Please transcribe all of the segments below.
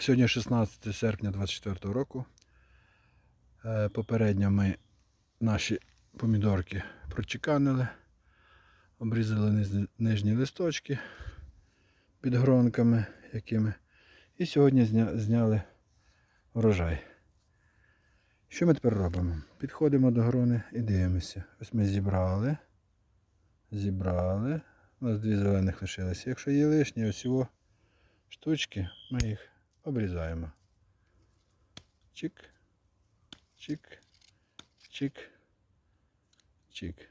Сьогодні 16 серпня 24 року. Е, Попередньо ми наші помідорки прочеканили, обрізали нижні листочки під гронками якими. І сьогодні зняли врожай. Що ми тепер робимо? Підходимо до грони і дивимося. Ось ми зібрали. Зібрали. У нас дві зелених лишилися. Якщо є лишні, ось його штучки, ми їх обрізаємо. Чик, чик, чик, чик.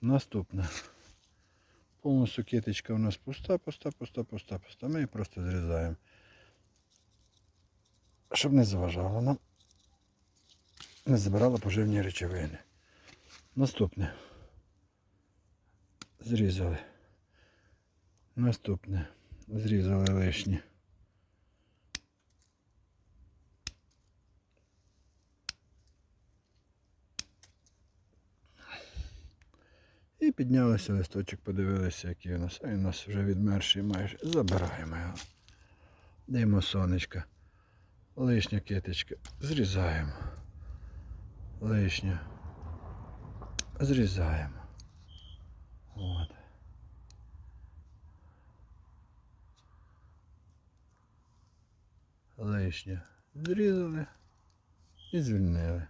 Наступне. Повністю китичка у нас пуста, пуста, пуста, пуста, пуста. Ми її просто зрізаємо. Щоб не заважало нам. Не забирало поживні речовини. Наступне. Зрізали. Наступне. Зрізали лишнє. І піднялися листочок, подивилися, який у нас. А він у нас вже відмерший майже. Забираємо його. Даємо сонечка. Лишня китичка. Зрізаємо. Лишня. Зрізаємо. От. Лишнє. Зрізали і звільнили.